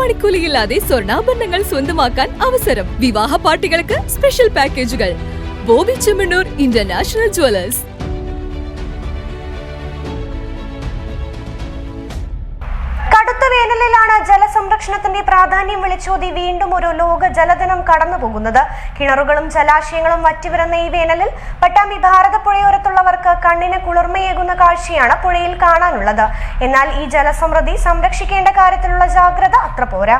പണിക്കൂലിയില്ലാതെ സ്വർണാഭരണങ്ങൾ സ്വന്തമാക്കാൻ അവസരം. വിവാഹ പാർട്ടികൾക്ക് സ്പെഷ്യൽ പാക്കേജുകൾ ബോബി ചെമ്മണ്ണൂർ ഇന്റർനാഷണൽ ജുവലേഴ്സ് വേനലിലാണ് ജലസംരക്ഷണത്തിന്റെ പ്രാധാന്യം വിളിച്ചോതി വീണ്ടും ഒരു ലോക ജലദിനം കടന്നുപോകുന്നത്. കിണറുകളും ജലാശയങ്ങളും വറ്റിവരുന്ന ഈ വേനലിൽ പട്ടാമ്പി ഭാരതപ്പുഴയോരത്തുള്ളവർക്ക് കണ്ണിന് കുളിർമയേകുന്ന കാഴ്ചയാണ് പുഴയിൽ കാണാനുള്ളത്. എന്നാൽ ഈ ജലസമൃദ്ധി സംരക്ഷിക്കേണ്ട കാര്യത്തിലുള്ള ജാഗ്രത അത്ര പോരാ.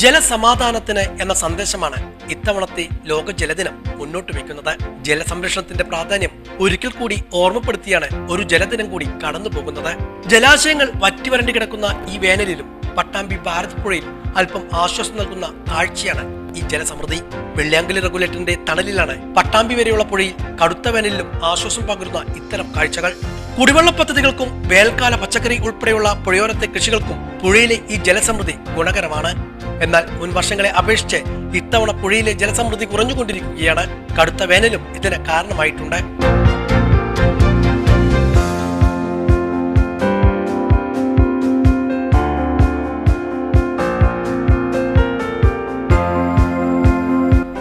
ജലസമാധാനത്തിന് എന്ന സന്ദേശമാണ് ഇത്തവണത്തെ ലോക ജലദിനം മുന്നോട്ട് വെക്കുന്നത്. ജലസംരക്ഷണത്തിന്റെ പ്രാധാന്യം ഒരിക്കൽ കൂടി ഓർമ്മപ്പെടുത്തിയാണ് ഒരു ജലദിനം കൂടി കടന്നു പോകുന്നത്. ജലാശയങ്ങൾ വറ്റിവരണ്ടി കിടക്കുന്ന ഈ വേനലിലും പട്ടാമ്പി ഭാരത് പുഴയിൽ അല്പം ആശ്വാസം നൽകുന്ന കാഴ്ചയാണ് ഈ ജലസമൃദ്ധി. വെള്ളിയാങ്കലി റെഗുലേറ്ററിന്റെ തണലിലാണ് പട്ടാമ്പി വരെയുള്ള പുഴയിൽ കടുത്ത വേനലിലും ആശ്വാസം പകരുന്ന ഇത്തരം കാഴ്ചകൾ. കുടിവെള്ള പദ്ധതികൾക്കും വേൽക്കാല പച്ചക്കറി ഉൾപ്പെടെയുള്ള പുഴയോരത്തെ കൃഷികൾക്കും പുഴയിലെ ഈ ജലസമൃദ്ധി ഗുണകരമാണ്. എന്നാൽ മുൻ വർഷങ്ങളെ അപേക്ഷിച്ച് ഇത്തവണ പുഴയിലെ ജലസമൃദ്ധി കുറഞ്ഞുകൊണ്ടിരിക്കുകയാണ്. കടുത്ത വേനലും ഇതിന് കാരണമായിട്ടുണ്ട്.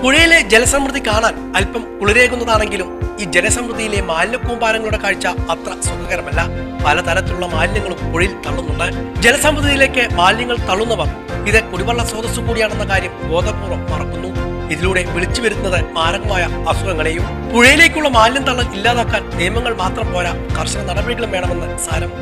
പുഴയിലെ ജലസമൃദ്ധി കാണാൻ അല്പം കുളിരേകുന്നതാണെങ്കിലും ഈ ജലസമൃദ്ധിയിലെ മാലിന്യക്കൂമ്പാരങ്ങളുടെ കാഴ്ച അത്ര സുഖകരമല്ല. പലതരത്തിലുള്ള മാലിന്യങ്ങളും പുഴയിൽ തള്ളുന്നുണ്ട്. ജലസമൃദ്ധിയിലേക്ക് മാലിന്യങ്ങൾ തള്ളുന്നവർ ഇത് കുടിവെള്ള സ്രോതസ്സു കൂടിയാണെന്ന കാര്യം ബോധപൂർവം മറക്കുന്നു. ഇതിലൂടെ വിളിച്ചു വരുന്നത് മാരകമായ അസുഖങ്ങളെയും പുഴയിലേക്കുള്ള മാലിന്യം തള്ളൽ ഇല്ലാതാക്കാൻ നിയമങ്ങൾ മാത്രം പോരാ കർശന നടപടികളും വേണമെന്ന് സാരം.